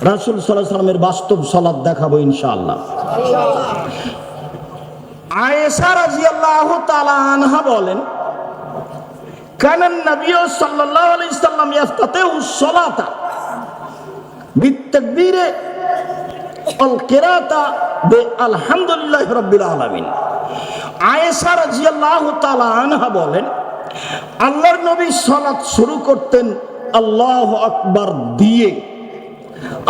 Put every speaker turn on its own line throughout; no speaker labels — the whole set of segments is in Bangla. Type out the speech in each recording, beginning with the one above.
রাসুল সাল্লাহ সাল্লামের বাস্তব সলাদ দেখাবো ইনশাআল্লাহ। আয়েশা রাজিয়াল্লাহু তাআলা আনহা বলেন, কানান নবী সাল্লাল্লাহু আলাইহি সাল্লাম ইয়াফতাতিহু সালাতা বিতাকবীরে আল কিরাতা বে আলহামদুলিল্লাহ রাব্বিল আলামিন। আয়েশা রাদিয়াল্লাহু তাআলা আনহা বলেন, আল্লাহর নবী সালাত শুরু করতেন আল্লাহু আকবার দিয়ে।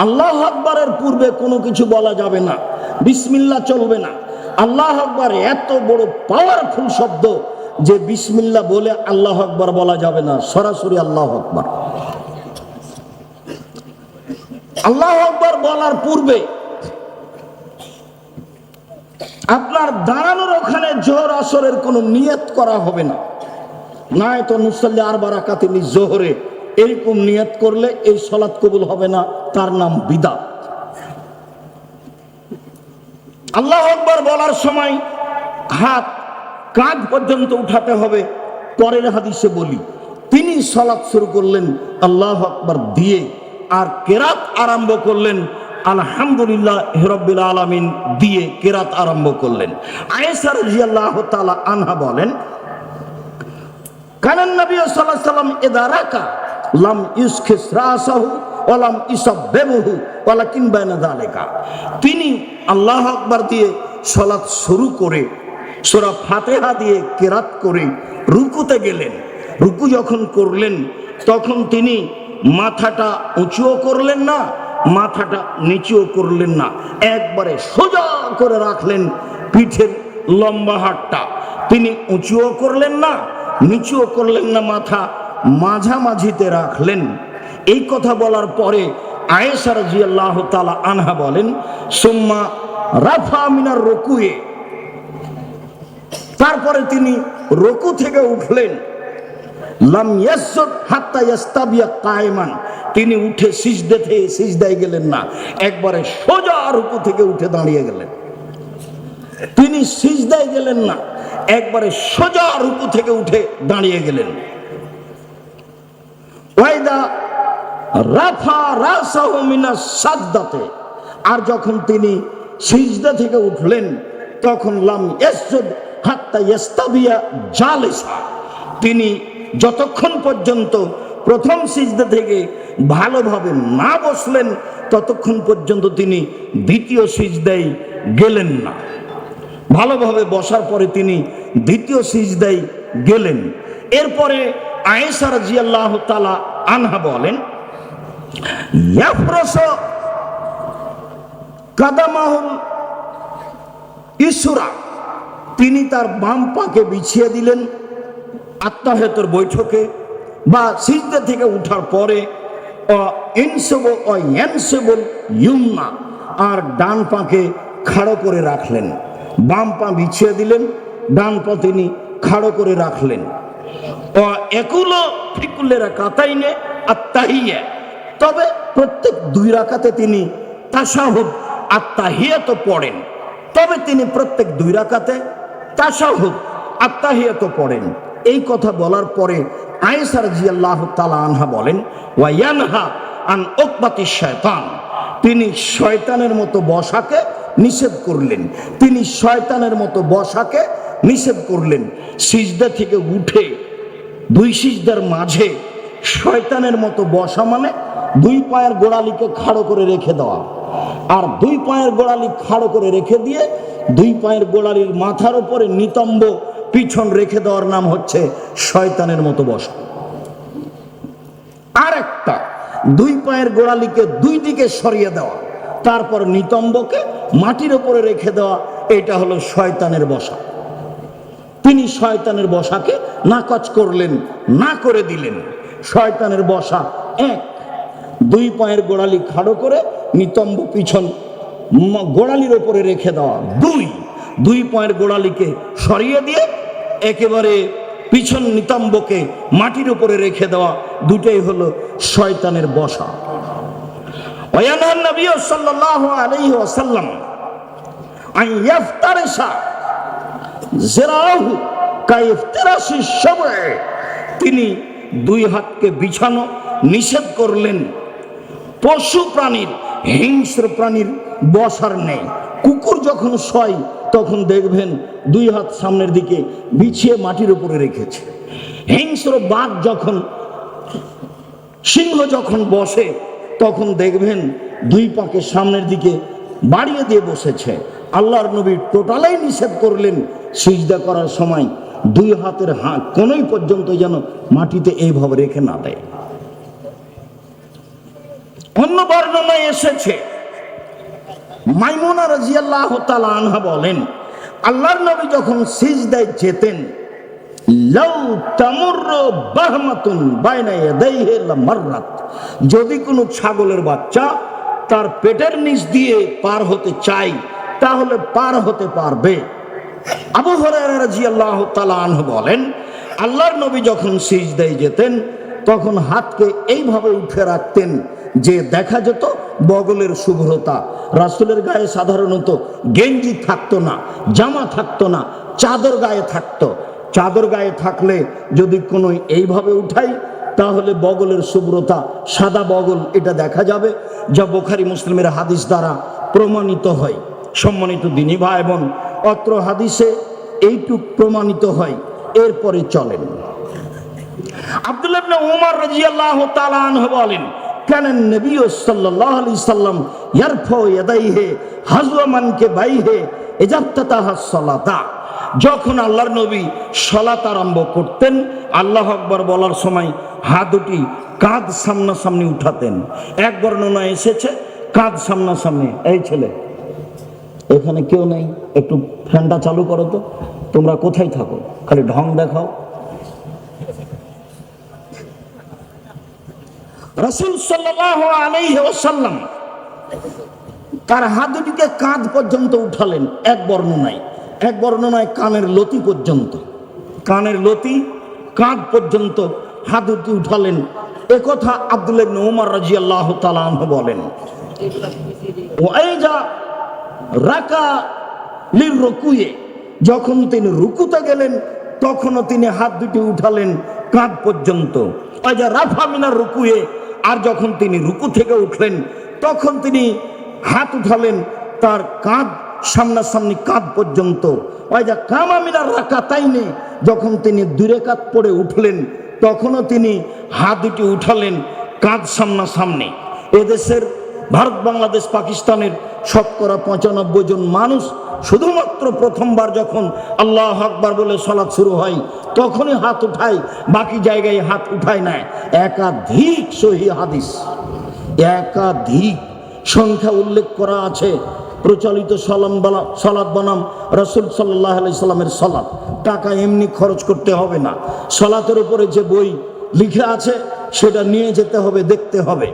আল্লাহ আকবরের পূর্বে কোনো কিছু বলা যাবে না বিসমিল্লা চলবে না। আল্লাহ আকবর এত বড় পাওয়ারফুল শব্দ যে বিসমিল্লা বলে আল্লাহ আকবর বলা যাবে না, সরাসরি আল্লাহ আকবর। আল্লাহ আকবর বলার পূর্বে আপনার দাঁড়ানোর ওখানে জোহর আসরের কোনো নিয়ত করা হবে না। না তো মুসল্লি আর বারাকাতিনি জোহরে এরকম নিয়ত করলে এই সলাৎ কবুল হবে না, তার নাম বিদা আল্লাহ আকবর বলার সময় হাত কাঁধ পর্যন্ত উঠাতে হবে, পরের হাদিসে বলি, তিনি সলাৎ শুরু করলেন, আল্লাহ আকবর দিয়ে, আর কেরাত আরম্ভ করলেন, আলহামদুলিল্লাহ হিরব্বিল আলামিন দিয়ে কেরাত আরম্ভ করলেন। আয়েসার জিয়াল্লাহ তালা আনহা বলেন, কানান নবী আলাইহি সাল্লাম ইদা রাকা লাম ইউসখিস রাসাহু ওয়ালাম ইসাব্বিহু ওয়ালাকিন বাইনা যালিকা। তিনি আল্লাহ আকবার দিয়ে সালাত শুরু করে, সূরা ফাতিহা দিয়ে কেরাত করে রুকুতে গেলেন। রুকু যখন করলেন, তখন তিনি মাথাটা উঁচুও করলেন না, মাথাটা নিচুও করলেন না। একবারে সোজা করে রাখলেন পিঠের লম্বা হাটটা তিনি উঁচুও করলেন না, নিচুও করলেন না মাথা মাঝামাঝিতে রাখলেন। এই কথা বলার পরে আয়েশার জিয়াল্লাহ তালা আনহা বলেন, সুম্মা রাফা মিনার রকুয়ে। তারপরে তিনি রকু থেকে উঠলেন। লাম হাত্তা ইয়াস্তাবিয়া কায়মান। তিনি উঠে সিজদে থেকে সিজদায় গেলেন না, একবারে সোজা রুকু থেকে উঠে দাঁড়িয়ে গেলেন। তিনি সিজদায় গেলেন না, একবারে সোজা রুকু থেকে উঠে দাঁড়িয়ে গেলেন। রাফা আর যখন তিনি সিজদা থেকে উঠলেন, তখন লাম হাত্তা জালিসা। তিনি যতক্ষণ পর্যন্ত প্রথম সিজদা থেকে ভালোভাবে না বসলেন, ততক্ষণ পর্যন্ত তিনি দ্বিতীয় সিজদায় গেলেন না। ভালোভাবে বসার পরে তিনি দ্বিতীয় সিজদায় গেলেন। এরপরে আয়েশা রাজিয়াল্লাহ তালা আনহা বলেন, ইয়াফরস কাদামাহুল ইসুরা। তিনি তার বাম পাকে বিছিয়ে দিলেন আত্মাহেতর বৈঠকে বা সিজদা থেকে উঠার পরে ইউমনা আর ডান পাকে খাড়ো করে রাখলেন। বাম পা বিছিয়ে দিলেন, ডান পা তিনি খাড়ো করে রাখলেন। ও একুলো ফিকুলেরা কাতাইনে আত্মাহিয়া তবে প্রত্যেক দুই রাকাতে তিনি তাসাহুদ আত্মাহিয়াত পড়েন। তবে তিনি প্রত্যেক দুই রাকাতে তাসাহুদ আত্মাহিয়াত পড়েন। এই কথা বলার পরে আয়েসার জিয়াল্লাহ তালা আনহা বলেন ওয়াইয়ানহা আন ওকবাতি শয়তান। তিনি শয়তানের মতো বসাকে নিষেধ করলেন। তিনি শয়তানের মতো বসাকে নিষেধ করলেন। সিজদা থেকে উঠে দুই সিজদার মাঝে শয়তানের মতো বসা মানে দুই পায়ের গোড়ালিকে খাড়ো করে রেখে দেওয়া। আর দুই পায়ের গোড়ালি খাড়ো করে রেখে দিয়ে দুই পায়ের গোড়ালির মাথার উপরে নিতম্ব পিছন রেখে দেওয়ার নাম হচ্ছে শয়তানের মতো বসা। আর একটা দুই পায়ের গোড়ালিকে দুই দিকে সরিয়ে দেওয়া, তারপর নিতম্বকে মাটির উপরে রেখে দেওয়া, এটা হলো শয়তানের বসা। তিনি শয়তানের বসাকে নাকচ করলেন, না করে দিলেন। শয়তানের বসা এক, দুই পায়ের গোড়ালি খাড়ো করে নিতম্ব পিছন গোড়ালির ওপরে রেখে দেওয়া। দুই দুই পায়ের গোড়ালিকে সরিয়ে দিয়ে একেবারে পিছন নিতম্বকে মাটির উপরে রেখে দেওয়া দুটোই হলো শয়তানের বসা। ওয়ানান নবী সাল্লাল্লাহু আলাইহি ওয়াসাল্লাম আন ইয়াফতারিসা জেরাহু কাইফতারাসি সবে তিনি দুই হাতকে বিছানো নিষেধ করলেন। পশু প্রাণীর, হিংস্র প্রাণীর বসার নেই। কুকুর যখন শয়, তখন দেখবেন দুই হাত সামনের দিকে বিছিয়ে মাটির উপরে রেখেছে। হিংস্র বাঘ যখন, সিংহ যখন বসে, তখন দেখবেন দুই পাকে সামনের দিকে বাড়িয়ে দিয়ে বসেছে। আল্লাহর নবী টোটালাই নিষেধ করলেন সিজদা করার সময়। দুই হাতের হাত কোনোই পর্যন্ত যেন মাটিতে এইভাবে রেখে না দেয়। অন্য বর্ণনায় এসেছে, মাইমুনা রাজিয়াল্লাহ আনহা বলেন, আল্লাহর নবী যখন সিজদায় যেতেন যদি কোনো ছাগলের বাচ্চা তার পেটের নিচ দিয়ে পার হতে চাই তাহলে পার হতে পারবে। আবু রাদিয়াল্লাহু তাআলা আনহু বলেন, আল্লাহর নবী যখন সিজদায় যেতেন, তখন হাতকে এইভাবে উঠে রাখতেন যে দেখা যেত বগলের শুভ্রতা। রাসূলের গায়ে সাধারণত গেঞ্জি থাকতো না, জামা থাকতো না, চাদর গায়ে থাকতো। চাদর গায়ে থাকলে যদি কোনো এইভাবে উঠাই, তাহলে বগলের শুভ্রতা, সাদা বগল, এটা দেখা যাবে। যা বোখারি মুসলিমের হাদিস দ্বারা প্রমাণিত হয়। সম্মানিত দিনী ভাই এবং অত্র হাদিসে এইটুক প্রমাণিত হয়, এরপরে চলেন। ওমর রাদিয়াল্লাহু তাআলা আনহু বলেন, কান নবী সাল্লাল্লাহু আলাইহি সাল্লাম ইয়ারফু হাজওয়া মানকে বাইহে ইজাফতাতাহা সালাতা। যখন আল্লাহর নবী সালাত আরম্ভ করতেন, আল্লাহ আকবার বলার সময় হাত দুটি কাঁধ সামনাসামনি উঠাতেন। এক বর্ণনা এসেছে, কাঁধ সামনাসামনি, এই ছেলে। এখানে কেউ নেই, একটু ফ্যানটা চালু করো তো। তোমরা কোথায় থাকো? খালি ঢং দেখাও। রসুল ওয়াসাল্লাম তার হাত দুটিকে কাঁধ পর্যন্ত উঠালেন, এক বর্ণনায়। এক বর্ণনায় কানের লতি পর্যন্ত। কানের লতি কাঁধ পর্যন্ত হাত দুটি উঠালেন। একথা আব্দুল ওমর রাদিয়াল্লাহু তাআলা আনহু বলেন। রাকা লির যখন তিনি রুকুতে গেলেন, তখনও তিনি হাত দুটি উঠালেন কাঁধ পর্যন্ত। ওয়াইজা রাফা মিনার রুকুয়ে, আর যখন তিনি রুকু থেকে উঠলেন, তখন তিনি হাত উঠালেন তার কাঁধ সামনাসামনি কাঁধ পর্যন্ত। ওয়াইজা কামা মিনার রাখা তাইনে যখন তিনি দূরে কাত পড়ে উঠলেন, তখনও তিনি হাত দুটি উঠালেন কাঁধ সামনাসামনি। এদেশের ভারত, বাংলাদেশ, পাকিস্তানের শতকরা পঁচানব্বই জন মানুষ শুধুমাত্র প্রথমবার যখন আল্লাহ আকবার বলে সলাৎ শুরু হয়, তখনই হাত উঠায়, বাকি জায়গায় হাত উঠায় না। একাধিক সহি হাদিস, একাধিক সংখ্যা উল্লেখ করা আছে। প্রচলিত সালাম বালা সলাদ বনাম রসুল সাল্লাহ সাল্লামের সলাদ টাকা এমনি খরচ করতে হবে না। সলাতের উপরে যে বই লিখে আছে, সেটা নিয়ে যেতে হবে, দেখতে হবে।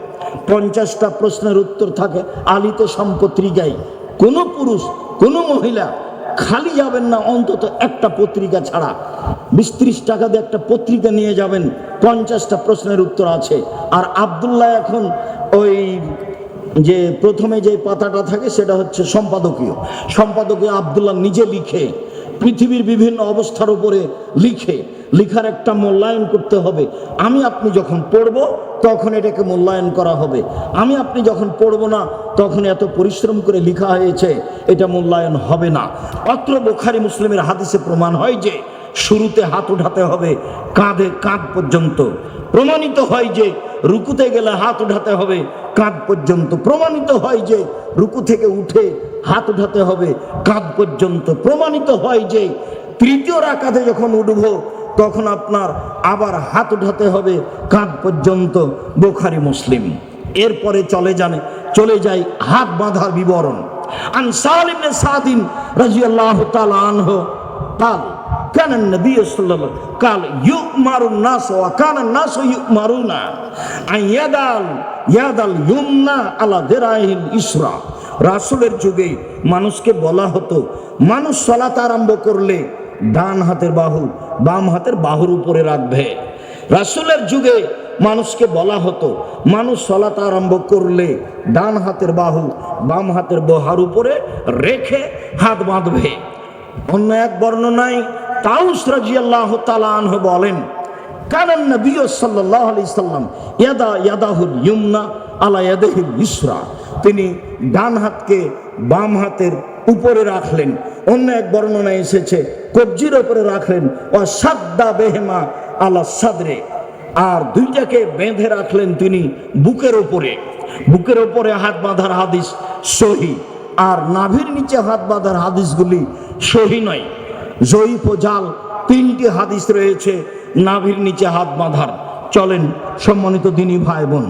পঞ্চাশটা প্রশ্নের উত্তর থাকে, আলিত সম্পত্রিকায় কোনো পুরুষ, কোনো মহিলা খালি যাবেন না, অন্তত একটা পত্রিকা ছাড়া। বিশ ত্রিশ টাকা দিয়ে একটা পত্রিকা নিয়ে যাবেন, পঞ্চাশটা প্রশ্নের উত্তর আছে। আর আবদুল্লাহ এখন ওই যে প্রথমে যে পাতাটা থাকে, সেটা হচ্ছে সম্পাদকীয়। সম্পাদকীয় আবদুল্লাহ নিজে লিখে, পৃথিবীর বিভিন্ন অবস্থার উপরে লিখে লিখার একটা মূল্যায়ন করতে হবে। আমি আপনি যখন পড়ব, তখন এটাকে মূল্যায়ন করা হবে। আমি আপনি যখন পড়ব না, তখন এত পরিশ্রম করে লিখা হয়েছে, এটা মূল্যায়ন হবে না। অত্র বোখারি মুসলিমের হাদিসে প্রমাণ হয় যে, শুরুতে হাত উঠাতে হবে, কাঁধে কাঁধ পর্যন্ত। প্রমাণিত হয় যে, রুকুতে গেলে হাত উঠাতে হবে, কাঁধ পর্যন্ত। প্রমাণিত হয় যে, রুকু থেকে উঠে হাত উঠাতে হবে, কাঁধ পর্যন্ত। প্রমাণিত হয় যে, তৃতীয় রাকাতে যখন উঠব তখন আপনার আবার হাত উঠাতে হবে কাঁধ পর্যন্ত বোখারি মুসলিম এরপরে চলে জানে চলে যায় হাত বাঁধার বিবরণ আন সালিম সাদিন রাজিয়াল্লাহু তাআলা আনহু قال كان النبي صلى الله عليه وسلم قال يؤمر الناس وكان الناس يؤمرون أن يدال يد اليمنى على ذراعه اليسرى রাসূলের যুগে মানুষকে বলা হতো মানুষ সালাত আরম্ভ করলে ডান হাতের বাহু, বাম হাতের বাহুর উপরে রাখবে। রাসুলের যুগে মানুষকে বলা হতো, মানুষ সলাত আরম্ভ করলে ডান হাতের বাহু, বাম হাতের বহার উপরে রেখে হাত বাঁধবে। অন্য এক বর্ণনায় তাউস রাজিয়াল্লাহ তাআলা আনহু বলেন, কানান নবী সাল্লাল্লাহু আলাইহি সাল্লাম ইয়াদা ইয়াদাহুল ইয়ুমনা আলা ইসরা। তিনি ডান হাতকে বাম হাতের উপরে রাখলেন। অন্য এক বর্ণনা এসেছে, কবজির উপরে রাখলেন ও সাদ্দা বেহেমা আলা সাদরে। আর দুইটাকে বেঁধে রাখলেন তিনি বুকের উপরে বুকের উপরে হাত বাঁধার হাদিস সহি, আর নাভির নিচে হাত বাঁধার হাদিসগুলি সহি নয়। জয়ীফ ও জাল তিনটি হাদিস রয়েছে, নাভির নিচে হাত বাঁধার। চলেন সম্মানিত দিনী ভাই বোন,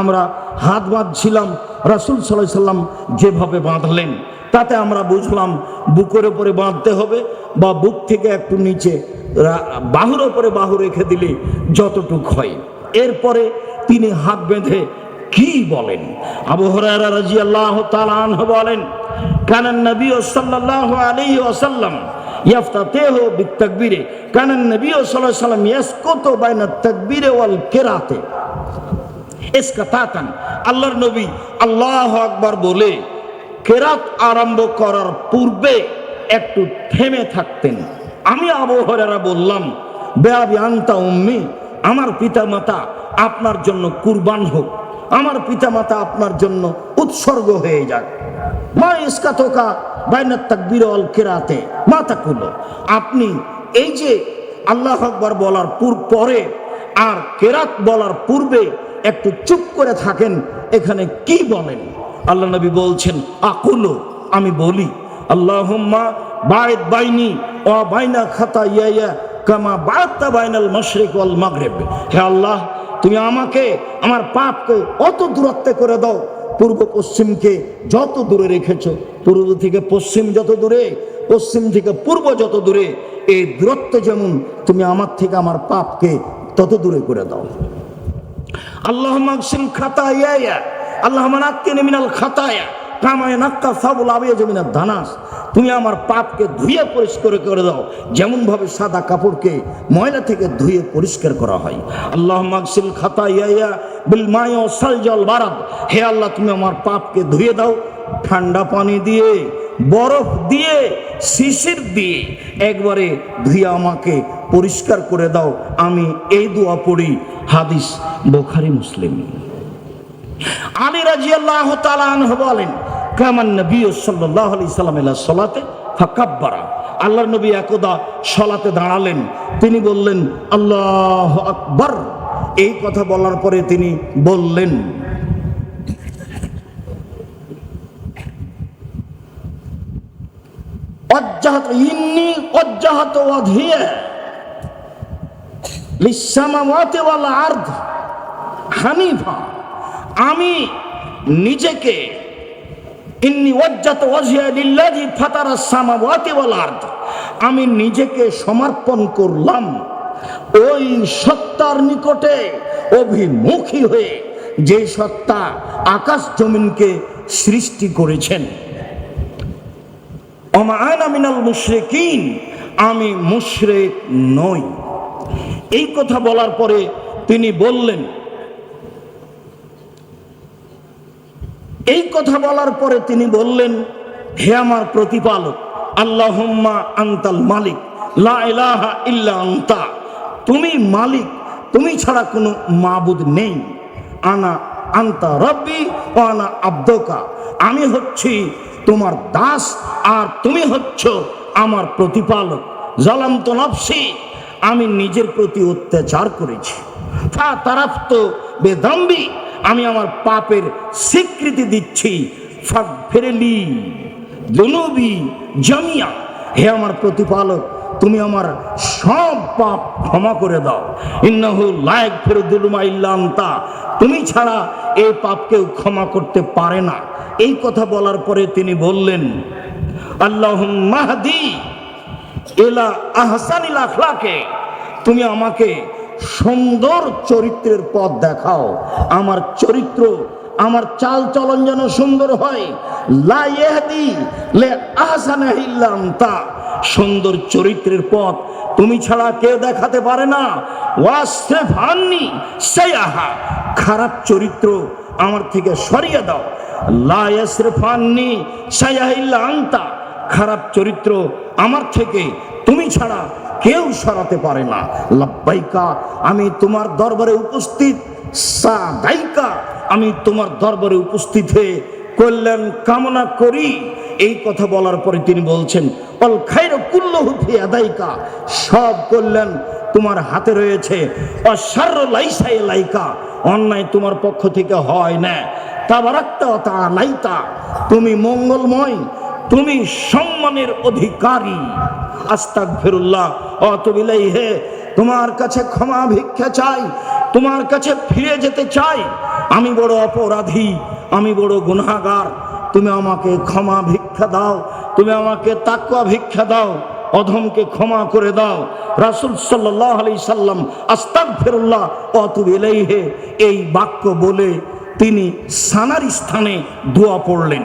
আমরা হাত বাঁধছিলাম, রাসুল সাল্লাহ সাল্লাম যেভাবে বাঁধলেন তাতে আমরা বুঝলাম বুকের ওপরে বাঁধতে হবে বা বুক থেকে একটু নিচে বাহুর ওপরে বাহু রেখে দিলে যতটুক হয়। এরপরে তিনি হাত বেঁধে কি বলেন? বলেন কানান নবী ইয়াফতাতিহু বিতাকবীরে কানান নবী ওয়াল কিরাতে। আল্লাহর নবী আল্লাহ আকবার বলে কেরাত আরম্ভ করার পূর্বে একটু থেমে থাকতেন। আমি আবহাওয়ারা বললাম বেআবি আন্তা উম্মি, আমার পিতা মাতা আপনার জন্য কুরবান হোক, আমার পিতা মাতা আপনার জন্য উৎসর্গ হয়ে যাক। মা ইসকাতকা বাইনাত তাকবীর অল কেরাতে, মা তাকুলো। আপনি এই যে আল্লাহ আকবার বলার পূর, পরে আর কেরাত বলার পূর্বে একটু চুপ করে থাকেন, এখানে কি বলেন? আল্লাহ নবী বলছেন, আকুলো, আমি বলি, আল্লাহুম্মা বায়েদ বাইনি ও বাইনা খাতা ইয়া কামা বায়াত্তা বাইনাল মশরিক ওয়াল মাগরিব। হে আল্লাহ, তুমি আমাকে, আমার পাপকে অত দূরত্বে করে দাও, পূর্ব পশ্চিমকে যত দূরে রেখেছো, পূর্ব থেকে পশ্চিম যত দূরে, পশ্চিম থেকে পূর্ব যত দূরে, এই দূরত্ব যেমন তুমি আমার থেকে আমার পাপকে তত দূরে করে দাও। আল্লাহ মাকসিম খাতা ইয়া আল্লাহ মানাক্কিনি মিনাল খাতায়া কামায় নাক্কা সাবুল তুমি আমার পাপকে ধুয়ে পরিষ্কার করে দাও। যেমন ভাবে সাদা কাপড়কে ময়লা থেকে ধুয়ে পরিষ্কার করা হয়। আল্লাহ মাকসিল খাতা ইয়া বিল মায় সাল জল বারাদ। হে আল্লাহ, তুমি আমার পাপকে ধুয়ে দাও। ঠান্ডা পানি দিয়ে, বরফ দিয়ে, শিশির দিয়ে একবারে ধুয়ে আমাকে পরিষ্কার করে দাও। আমি এই দোয়া পড়ি হাদিস বোখারি মুসলিম। আলী রাজিয়াল্লাহ তাআলা বলেন, কামান নবী আল্লাহর নবী একদা সলাতে দাঁড়ালেন। তিনি বললেন, আল্লাহ আকবার। এই কথা বলার পরে তিনি বললেন আরদ হানিফা। আমি নিজেকে আমি নিজেকে সমর্পণ করলাম ওই সত্তার নিকটে অভিমুখী হয়ে যে সত্তা আকাশ জমিনকে সৃষ্টি করেছেন। অমায়না মিনাল মুশরিকিন, আমি মুশরিক নই। এই কথা বলার পরে তিনি বললেন এই কথা বলার পরে তিনি বললেন, হে আমার প্রতিপালক, আল্লাহুম্মা আন্তাল মালিক, লা ইল্লা তুমি মালিক, তুমি ছাড়া কোনো মাবুদ নেই। আনা আন্তা রব্বি ও আনা আব্দকা। আমি হচ্ছি তোমার দাস আর তুমি হচ্ছ আমার প্রতিপালক। জালাম তো নফসি, আমি নিজের প্রতি অত্যাচার করেছি। ফা তো বেদম্বি আমি আমার পাপের স্বীকৃতি দিচ্ছি। ফেরেলি দুনবি জামিয়া, হে আমার প্রতিপালক, তুমি আমার সব পাপ ক্ষমা করে দাও। ইন্নাহু লায়ক ফেরুদুলুমা ইল্লান্তা তুমি ছাড়া এই পাপ কেউ ক্ষমা করতে পারে না। এই কথা বলার পরে তিনি বললেন আল্লাহ মাহদি এলা আহসানিল আখলাকে, তুমি আমাকে সুন্দর চরিত্রের পথ দেখাও। আমার চরিত্র, আমার চাল চলন যেন সুন্দর হয়। ইল্লা সুন্দর চরিত্রের পথ তুমি ছাড়া কেউ দেখাতে পারে না। ওয়াসফ আননি সায়াহা খারাপ চরিত্র আমার থেকে সরিয়ে দাও। লা ইয়াসরিফ আননি সায়াহা ইল্লা আনতা। খারাপ চরিত্র আমার থেকে তুমি ছাড়া কেউ সরাতে পারে না। লাব্বাইকা, আমি তোমার দরবারে উপস্থিত। সাদাইকা, আমি তোমার দরবারে উপস্থিত হয়ে কল্যাণ কামনা করি। এই কথা বলার পরে তিনি বলছেন, অল খাইর কুল্লহু ফি আদাইকা সব কল্যাণ তোমার হাতে রয়েছে। অসার্র লাইসাই লাইকা অন্যায় তোমার পক্ষ থেকে হয় না। তাবারাক্তা তা লাইতা তুমি মঙ্গলময় তুমি সম্মানের অধিকারী। আস্তাক ফেরুল্লাহ অতবিলাই হে তোমার কাছে ক্ষমা ভিক্ষা চাই, তোমার কাছে ফিরে যেতে চাই। আমি বড় অপরাধী, আমি বড় গুনাগার তুমি আমাকে ক্ষমা ভিক্ষা দাও, তুমি আমাকে তাকুয়া ভিক্ষা দাও, অধমকে ক্ষমা করে দাও। রাসুল সাল্লাহ আলি সাল্লাম আস্তাক ফেরুল্লাহ অতুব হে এই বাক্য বলে তিনি সানার স্থানে দোয়া পড়লেন।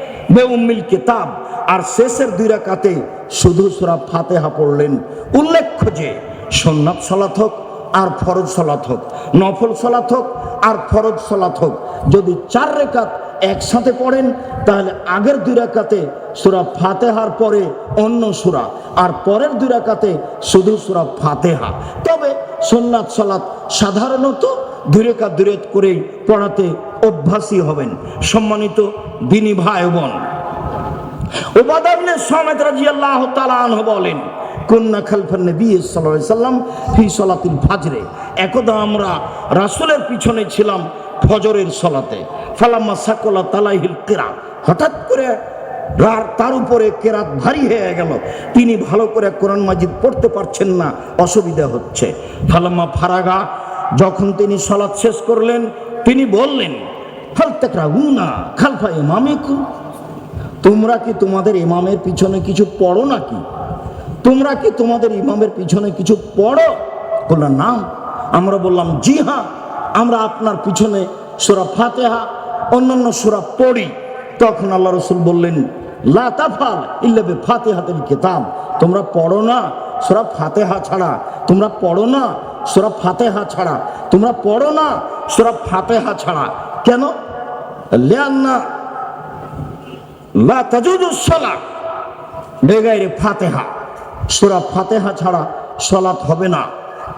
বেউম্মিল কিতাব। আর শেষের দুই রাকাতে শুধু সূরা ফাতিহা পড়লেন। উল্লেখ্য যে সন্ন্যাত সালাত হোক আর ফরজ সালাত হোক, নফল সালাত হোক আর ফরজ সালাত হোক, যদি চার রেখাত একসাথে পড়েন, তাহলে আগের দুই রাকাতে সুরা ফাতেহার পরে অন্য সুরা, আর পরের দুই রাকাতে শুধু সুরা ফাতেহা। তবে সোননাথ সালাত সাধারণত দুই রেখা দুরেত করেই পড়াতে অভ্যাসী হবেন। সম্মানিত দিনী ভাই বোন। বলেন কন্যা ফি ফাজরে। একদা আমরা পিছনে ছিলাম ফজরের সালাতে। ফালাম্মা হঠাৎ করে তার উপরে কেরাত ভারী হয়ে গেল। তিনি ভালো করে কোরআন মাজিদ পড়তে পারছেন না, অসুবিধা হচ্ছে। ফালাম্মা ফারাগা, যখন তিনি সালাত শেষ করলেন তিনি বললেন খালফা তোমরা কি তোমাদের ইমামের পিছনে কিছু পড়ো নাকি? তোমরা কি তোমাদের ইমামের পিছনে কিছু পড়ো? বললাম নাম। আমরা বললাম, জি হ্যাঁ আমরা আপনার পিছনে সুরা ফাতেহা, অন্যান্য সুরা পড়ি। তখন আল্লাহ রসুল বললেন লা তাফাল ইল্লাবে ফাতেহাতের কিতাব। তোমরা পড়ো না সুরা ফাতেহা ছাড়া। তোমরা পড়ো না সুরা ফাতেহা ছাড়া। তোমরা পড়ো না সুরা ফাতেহা ছাড়া। কেন? লিয়ান্না লা তাজুজু সালাত বেগাইরে ফাতেহা। সূরা ফাতেহা ছাড়া সালাত হবে না।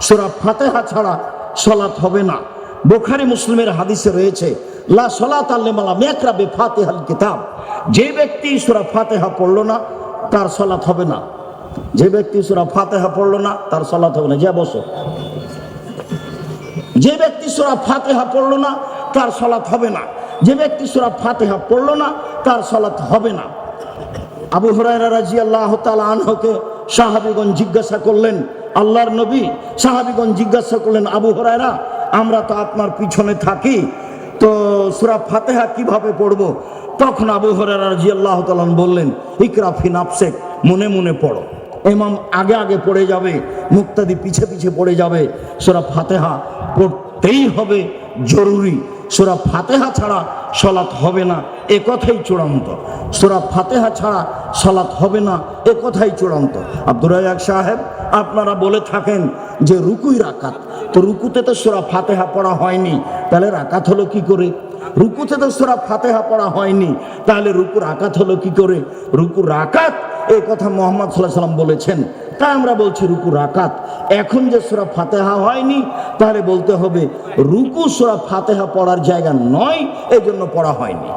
সূরা ফাতেহা ছাড়া সালাত হবে না। বুখারী মুসলিমের হাদিসে রয়েছে লা সালাত আল্লামালা মেকরা বে ফাতিহাল কিতাব। যে ব্যক্তি সূরা ফাতেহা পড়ল না, তার সালাত হবে না। যে ব্যক্তি সূরা ফাতেহা পড়ল না, তার সালাত হবে না। যে বসো। যে ব্যক্তি সূরা ফাতেহা পড়ল না, তার সালাত হবে না। যে ব্যক্তি সূরা ফাতেহা পড়ল না, তার সালাত হবে না। আবু হুরায়রা রাদিয়াল্লাহু তাআলা আনহুকে সাহাবীগণ জিজ্ঞাসা করলেন, আল্লাহর নবী সাহাবীগণ জিজ্ঞাসা করলেন, আবু হুরায়রা, আমরা তো আপনার পিছনে থাকি তো সুরা ফাতেহা কীভাবে পড়ব? তখন আবু হরার জি আল্লাহ তালন বললেন, ইকরা নাফসেক নাফসিক, মনে মনে পড়ো। এমাম আগে আগে পড়ে যাবে, মুক্তাদি পিছে পিছে পড়ে যাবে। সুরা ফাতেহা পড়তেই হবে, জরুরি। সুরা ফাতেহা ছাড়া সলাৎ হবে না, এ কথাই চূড়ান্ত। সুরা ফাতেহা ছাড়া সলাৎ হবে না, এ কথাই চূড়ান্ত। আব্দুর সাহেব, আপনারা বলে থাকেন যে রুকুই রাকাত। তো রুকুতে তো সুরা ফাতেহা পড়া হয়নি, তাহলে রাকাত হলো কি করে? রুকুতে তো সুরা ফাতেহা পড়া হয়নি, তাহলে রুকু রাকাত হলো কি করে? রুকু রাকাত এই কথা মোহাম্মদ সাল্লাহ সাল্লাম বলেছেন। তাই আমরা বলছি রুকু রাকাত। এখন যে সুরা ফাতেহা হয়নি, তাহলে বলতে হবে রুকু সুরা ফাতেহা পড়ার জায়গা নয় এই জন্য পড়া হয়নি।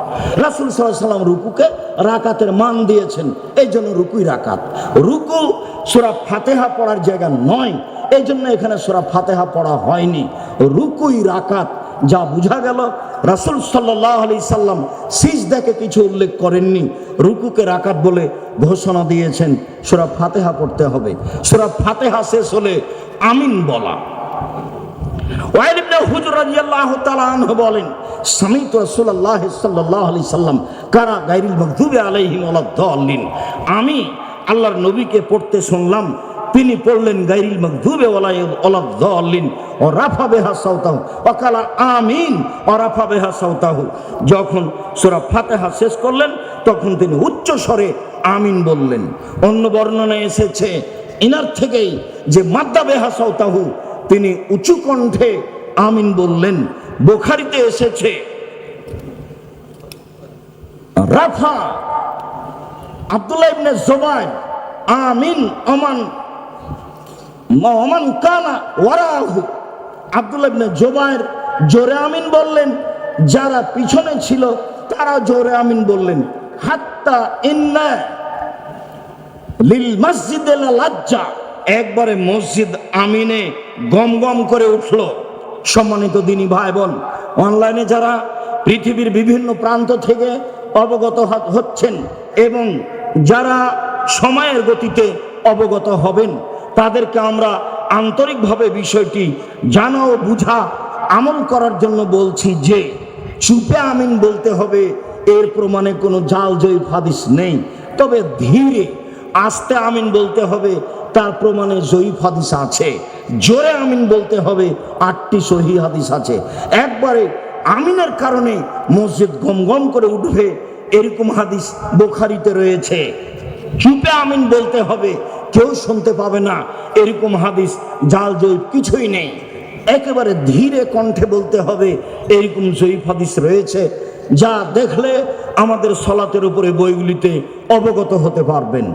রাসুল সাল্লাহ সাল্লাম রুকুকে রাকাতের মান দিয়েছেন এই জন্য রুকুই রাকাত। রুকু সুরা ফাতেহা পড়ার জায়গা নয় এই জন্য এখানে সুরা ফাতেহা পড়া হয়নি। রুকুই রাকাত যা বোঝা গেল, রাসুল সাল্লাহ আলি সাল্লাম দেখে কিছু উল্লেখ করেননি, রুকুকে রাকাত বলে ঘোষণা দিয়েছেন। সুরা ফাতেহা পড়তে হবে। সুরা ফাতেহা শেষ হলে আমিন বলা। বলেন সাল্লাল্লাহু আলাইহি সাল্লাম কারা আমি আল্লাহর নবীকে পড়তে শুনলাম তিনি পড়লেন গাইরিল মাগদুবে ওয়ালাই ওয়ালাদ-দাল্লিন ও রাফা বিহা সাওতাহু। ওয়াকালা আমিন, ও রাফা বিহা সাওতাহু। যখন সূরা ফাতিহা শেষ করলেন, তখন তিনি উচ্চ স্বরে আমিন বললেন। অন্য বর্ণনায় এসেছে, ইনার থেকেই যে মাদ্দা বেহা সাওতাহু, তিনি উঁচু কণ্ঠে আমিন বললেন। বোখারিতে এসেছে, রাফা আব্দুল্লাহ ইবনে জোবাইর, আমিন অমান অমান কানা ওয়ারাহু। আব্দুল্লাহ ইবনে জোবাইর জোরে আমিন বললেন, যারা পিছনে ছিল তারা জোরে আমিন বললেন, হাত্তা ইন্না লিল মসজিদে লাজ্জা একবারে মসজিদ আমিনে গম গম করে উঠল। সম্মানিত দিনী ভাই বোন অনলাইনে যারা পৃথিবীর বিভিন্ন প্রান্ত থেকে অবগত হচ্ছেন এবং যারা সময়ের গতিতে অবগত হবেন তাদেরকে আমরা আন্তরিকভাবে বিষয়টি জানা ও বুঝা, আমল করার জন্য বলছি যে, চুপে আমিন বলতে হবে, এর প্রমাণে কোনো জাল জয়ী হাদিস নেই। তবে ধীরে আস্তে আমিন বলতে হবে, তার প্রমাণে জয়ীফ হাদিস আছে। জোরে আমিন বলতে হবে, আটটি সহি হাদিস আছে। একবারে আমিনের কারণে মসজিদ গম গম করে উঠবে, এরকম হাদিস বোখারিতে রয়েছে। চুপে আমিন বলতে হবে কেউ শুনতে পাবে না। এরকম হাদিস, জাল জয়ীফ কিছুই নেই। একেবারে ধীরে কণ্ঠে বলতে হবে, এরকম জয়ীফ হাদিস রয়েছে, যা দেখলে আমাদের সলাতের উপরে বইগুলিতে অবগত হতে পারবেন।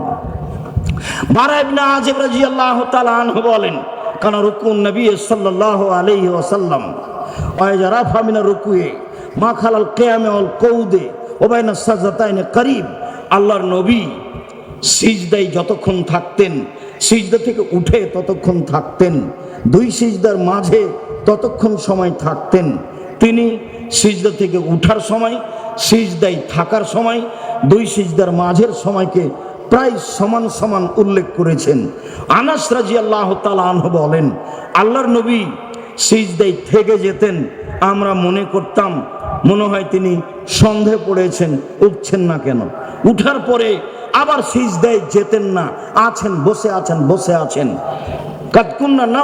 বারা ইবনে আজিব রাদিয়াল্লাহু তাআলা আনহু বলেন, কানা রুকুন নবী সাল্লাল্লাহু আলাইহি ওয়াসাল্লাম, ওয়া রাফা মিনা রুকুয়ে, মা খালাল কিয়ামে ওয়াল কৌদে, ওয়া বাইনা সাজদাতাইনে করিব, আল্লাহর নবী সিজদায় যতক্ষণ থাকতেন, সিজদা থেকে উঠে ততক্ষণ থাকতেন, দুই সিজদার মাঝে ততক্ষণ সময় থাকতেন। তিনি সিজদা থেকে উঠার সময়, সিজদায় থাকার সময়, দুই সিজদার মাঝের সময়কে প্রায় সমান সমান উল্লেখ করেছেন। আনাস রাজি আল্লাহ আনহ বলেন, আল্লাহর নবী সিজদায় থেকে যেতেন, আমরা মনে করতাম মনে হয় তিনি সন্ধে পড়েছেন, উঠছেন না কেন? উঠার পরে আবার সিজদায় যেতেন না। আছেন, বসে আছেন বসে আছেন। কাতকুন্না না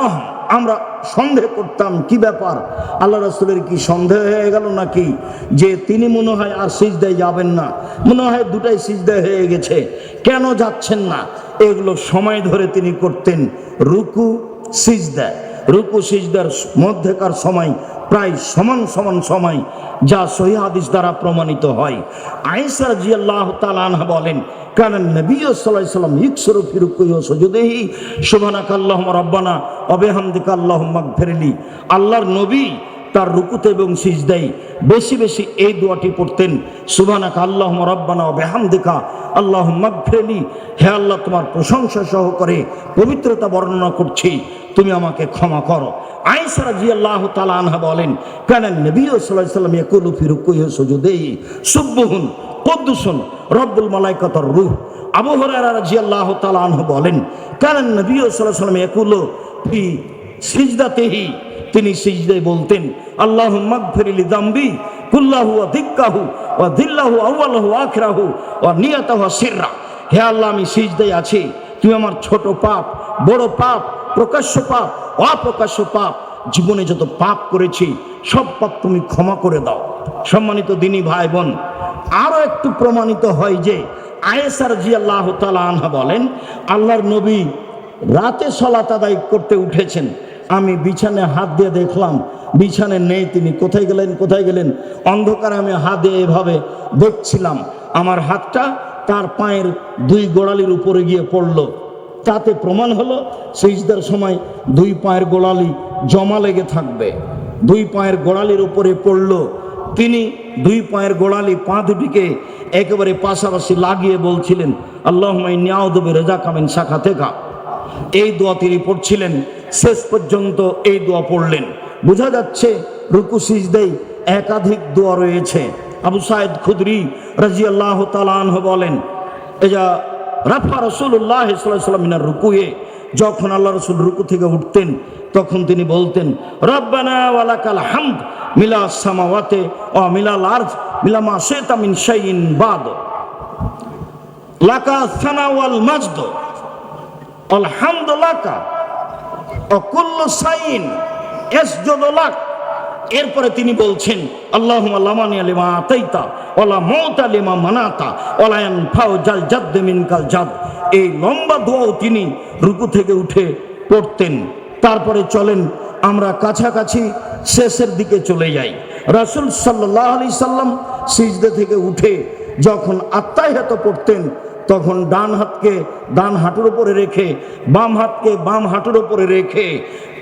আমরা সন্দেহ করতাম, কি ব্যাপার? আল্লাহ রাসুলের কি সন্দেহ হয়ে গেল নাকি? যে তিনি মনে হয় আর সিজদায় যাবেন না। মনে হয় দুটাই সিজদায় হয়ে গেছে। কেন যাচ্ছেন না? এগুলো সময় ধরে তিনি করতেন। রুকু, সিজদা। রুকু, সিজদার মধ্যেকার সময় প্রায় সমান সমান সময় যা সহিদিস দ্বারা প্রমাণিত হয়। আয়েসা জি আল্লাহ তালানহা বলেন কারণ নবী সাল্লাহ সাল্লাম ইকসরু ফিরুকুই সজুদেহি সুবহানাক আল্লাহ রব্বানা অবেহামদিকা আল্লাহ মাগফিরলি আল্লাহর নবী তার রুকুতে এবং সিজদাই বেশি বেশি এই দোয়াটি পড়তেন। সুবহানাক আল্লাহ রব্বানা বেহামদিকা। আল্লাহ মাগফিরলি হে আল্লাহ, তোমার প্রশংসা সহকারে পবিত্রতা বর্ণনা করছি। তুমি আমাকে ক্ষমা করো। আয়েশা আনহা বলেন কারণ নবী বলেন সাল্লাম ইয়াকুলু ফি তিনি সিজদায় বলতেন আল্লাহ মাগফিরলি দাম্বি কুল্লাহু ওয়া দিক্কাহু, ওয়া দিল্লাহু আউয়ালাহু আখিরাহু, ওয়া নিয়াতাহু সিররা। হে আল্লাহ, আমি সিজদায় আছি। তুমি আমার ছোট পাপ, বড় পাপ, প্রকাশ্য পাপ, অপ্রকাশ্য পাপ, জীবনে যত পাপ করেছি, সব পাপ তুমি ক্ষমা করে দাও। সম্মানিত দিনী ভাই বোন আরও একটু প্রমাণিত হয় যে আয়েসার জি আল্লাহ তালা আনহা বলেন, আল্লাহর নবী রাতে সলাত আদায় করতে উঠেছেন। আমি বিছানায় হাত দিয়ে দেখলাম, বিছানে নেই তিনি, কোথায় গেলেন কোথায় গেলেন? অন্ধকারে আমি হাত দিয়ে এভাবে দেখছিলাম। আমার হাতটা তার পায়ের দুই গোড়ালির উপরে গিয়ে পড়ল। তাতে প্রমাণ হলো, সিজদার সময় দুই পায়ের গোড়ালি জমা লেগে থাকবে। দুই পায়ের গোড়ালির উপরে পড়ল। তিনি দুই পায়ের গোড়ালি, পা দুটিকে একেবারে পাশাপাশি লাগিয়ে বলছিলেন আল্লাহ রেজা কামিন শাখা থেকে এই দোয়া তিনি পড়ছিলেন। শেষ পর্যন্ত এই দোয়া পড়লেন। বোঝা যাচ্ছে রুকু সিজদেই একাধিক দোয়া রয়েছে। আবু সাইদ খুদরি রাজি আল্লাহ তালাহ বলেন, এজা রাফা রসুল্লাহ সাল্লামিনার রুকুয়ে। যখন আল্লাহ রসুল রুকু থেকে উঠতেন, তখন তিনি বলতেন, রব্বানা মিলা সামাওয়াতে আরজ মিলা মা বাদ। আলহামদুলিল্লাহ। অকুল্ল সাইন এসজদলাক এরপরে তিনি বলছেন আল্লাহ মানাতা ফাও জাল জাদ। এই লম্বা তিনি থেকে উঠে পড়তেন। তারপরে চলেন, আমরা কাছাকাছি শেষের দিকে চলে যাই। রাসুল সাল্লাহ আলি সাল্লাম সিজদে থেকে উঠে যখন আত্মাহিত পড়তেন তখন ডান হাতকে ডান হাঁটুর উপরে রেখে, বাম হাতকে বাম হাঁটুর উপরে রেখে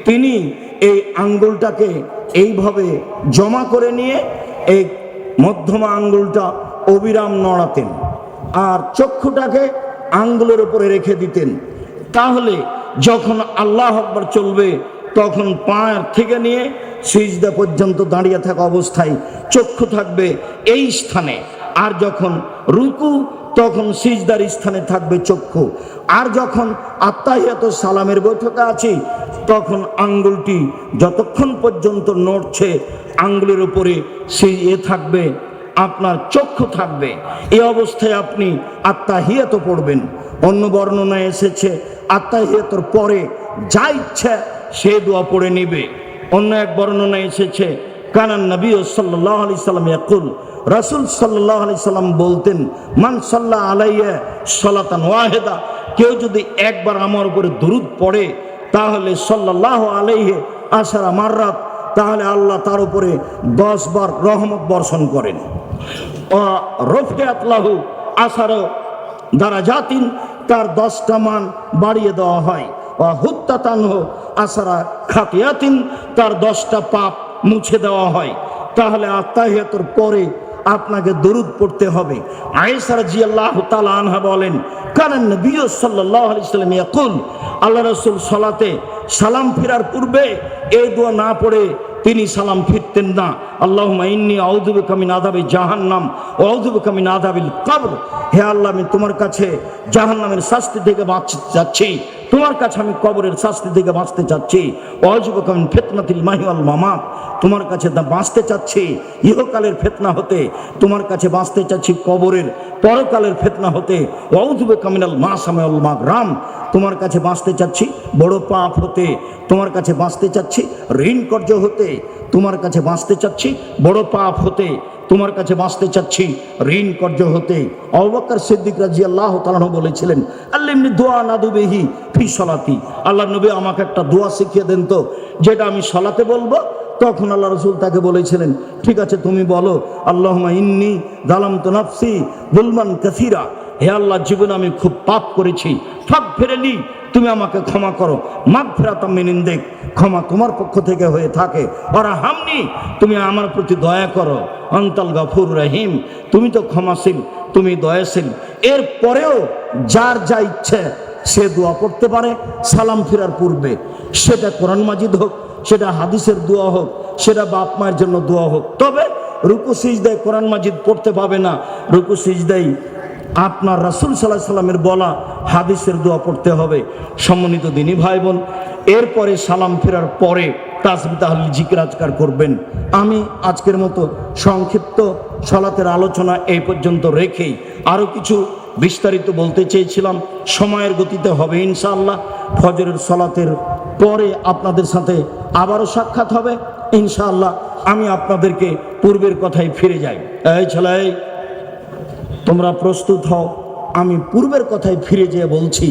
তিনি এই আঙ্গুলটাকে এইভাবে জমা করে নিয়ে এই মধ্যমা আঙ্গুলটা অবিরাম নড়াতেন আর চক্ষুটাকে আঙ্গুলের উপরে রেখে দিতেন। তাহলে যখন আল্লাহ আকবর চলবে, তখন পায়ের থেকে নিয়ে সিজদা পর্যন্ত দাঁড়িয়ে থাকা অবস্থায় চক্ষু থাকবে এই স্থানে। আর যখন রুকু তখন সিজদার স্থানে থাকবে চক্ষু। আর যখন আত্মাহিয়াত সালামের বৈঠকে আছি, তখন আঙ্গুলটি যতক্ষণ পর্যন্ত নড়ছে, আঙ্গুলের উপরে সে এ থাকবে, আপনার চক্ষু থাকবে। এ অবস্থায় আপনি আত্মাহিয়াত পড়বেন। অন্য বর্ণনায় এসেছে, আত্মাহিয়াতর পরে যা ইচ্ছা সে দোয়া পড়ে নেবে। অন্য এক বর্ণনা এসেছে, কানান নবী সাল্লাহ আলি সাল্লাম ইয়াকুল রাসুল সাল্লাহ আলি সাল্লাম বলতেন, মান সাল্লাহ আলাইয়া সলাতান ওয়াহেদা কেউ যদি একবার আমার উপরে দুরুদ পড়ে, তাহলে সাল্লাহ আলাইহে আশারা আমার রাত তাহলে আল্লাহ তার উপরে দশ বার রহমত বর্ষণ করেন। রফে আতলাহু আসারও দ্বারা জাতিন তার দশটা মান বাড়িয়ে দেওয়া হয়। হুত্তাতানহ আশারা খাতিয়াতিন, তার দশটা পাপ মুছে দেওয়া হয়। তাহলে আত্মাহিয়াতর পরে আপনাকে দরুদ পড়তে হবে। আয়েসার জি আল্লাহ আনহা বলেন কারণ নবী সাল্লাহ আলি সাল্লাম ইয়াকুল, আল্লাহ রসুল সলাতে সালাম ফেরার পূর্বে এই দোয়া না পড়ে তিনি সালাম ফিরতেন না। আল্লাহ ইন্নি আউদুবে কামিন আদাবি জাহান্নাম আউদুবে কামিন আদাবিল কবর। হে আল্লাহ, আমি তোমার কাছে জাহান্নামের শাস্তি থেকে বাঁচতে যাচ্ছি। তোমার কাছে আমি কবরের শাস্তি থেকে বাঁচতে চাচ্ছি। অযুব কামিন ফেতনাতিল মাহিওয়াল মামা তোমার কাছে বাঁচতে চাচ্ছি। ইহকালের ফেতনা হতে, তোমার কাছে বাঁচতে চাচ্ছি কবরের পরকালের ফেতনা হতে। অউদুবে কামিনাল মা সামায়াল মা গ্রাম তোমার কাছে বাঁচতে চাচ্ছি বড় পাপ হতে। তোমার কাছে বাঁচতে চাচ্ছি ঋণ কর্য হতে। তোমার কাছে বাঁচতে চাচ্ছি, বড় পাপ হতে তোমার কাছে বাঁচতে চাচ্ছি, ঋণ কর্য হতে। অবাক্কার সিদ্দিক রাজি আল্লাহ তালাহ বলেছিলেন, আল্লাহ এমনি দোয়া না দুবেহি ফি সলাতি। আল্লাহ নবী আমাকে একটা দোয়া শিখিয়ে দেন তো, যেটা আমি সলাতে বলব। তখন আল্লাহ রসুল তাকে বলেছিলেন, ঠিক আছে, তুমি বলো আল্লাহ ইন্নি দালাম তো নাফসি বুলমান কাসিরা। হে আল্লাহ, জীবনে আমি খুব পাপ করেছি। ফাঁক ফেরেলি তুমি আমাকে ক্ষমা করো। মাঘ ফেরাতাম ক্ষমা তোমার পক্ষ থেকে হয়ে থাকে। ওরা হামনি, তুমি আমার প্রতি দয়া করো। অন্তল গফুর রহিম। তুমি তো ক্ষমাশীল, তুমি দয়াশীল। এর পরেও যার যা ইচ্ছে, সে দোয়া পড়তে পারে, সালাম ফেরার পূর্বে। সেটা কোরআন মাজিদ হোক, সেটা হাদিসের দোয়া হোক, সেটা বাপ মায়ের জন্য দোয়া হোক। তবে রুকু সিজদায় কোরআন মাজিদ পড়তে পাবে না। রুকু সিজদাই আপনার রাসুল সাল্লাহ সাল্লামের বলা হাদিসের দোয়া পড়তে হবে। সম্মানিত দিনী ভাই বোন এরপরে সালাম ফেরার পরে তাসবি তাহলে জিকিরাজকার করবেন। আমি আজকের মতো সংক্ষিপ্ত সলাতের আলোচনা এই পর্যন্ত রেখেই আরও কিছু বিস্তারিত বলতে চেয়েছিলাম। সময়ের গতিতে হবে ইনশাআল্লাহ। ফজরের সলাতের পরে আপনাদের সাথে আবারও সাক্ষাৎ হবে। ইনশাআল্লাহ আমি আপনাদেরকে পূর্বের কথায় ফিরে যাই। এই ছেলে তোমরা প্রস্তুত হও। আমি পূর্বের কথায় ফিরে যেয়ে বলছি,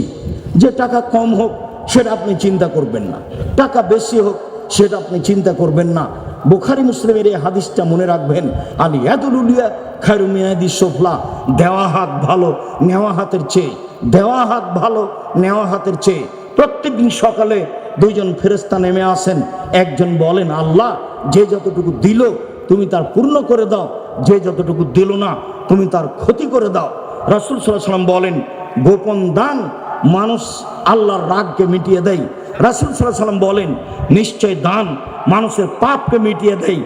যে টাকা কম হোক, সেটা আপনি চিন্তা করবেন না। টাকা বেশি হোক, সেটা আপনি চিন্তা করবেন না। বোখারি মুসলিমের এই হাদিসটা মনে রাখবেন, আলী এদুলুলিয়া খায়রুমিয়াদি সোফলা, দেওয়া হাত ভালো, নেওয়া হাতের চেয়ে, দেওয়া হাত ভালো, নেওয়া হাতের চেয়ে। প্রত্যেকদিন সকালে দুইজন ফেরেস্তা নেমে আসেন, একজন বলেন, আল্লাহ, যে যতটুকু দিল তুমি তার পূর্ণ করে দাও। যে যতটুকু দিল না, তুমি তার ক্ষতি করে দাও। রাসুল সাল্লাম বলেন, গোপন দান মানুষ আল্লাহর রাগকে মিটিয়ে দেয়। রাসুল সাল্লাহ সাল্লাম বলেন, নিশ্চয় দান মানুষের পাপকে মিটিয়ে দেয়।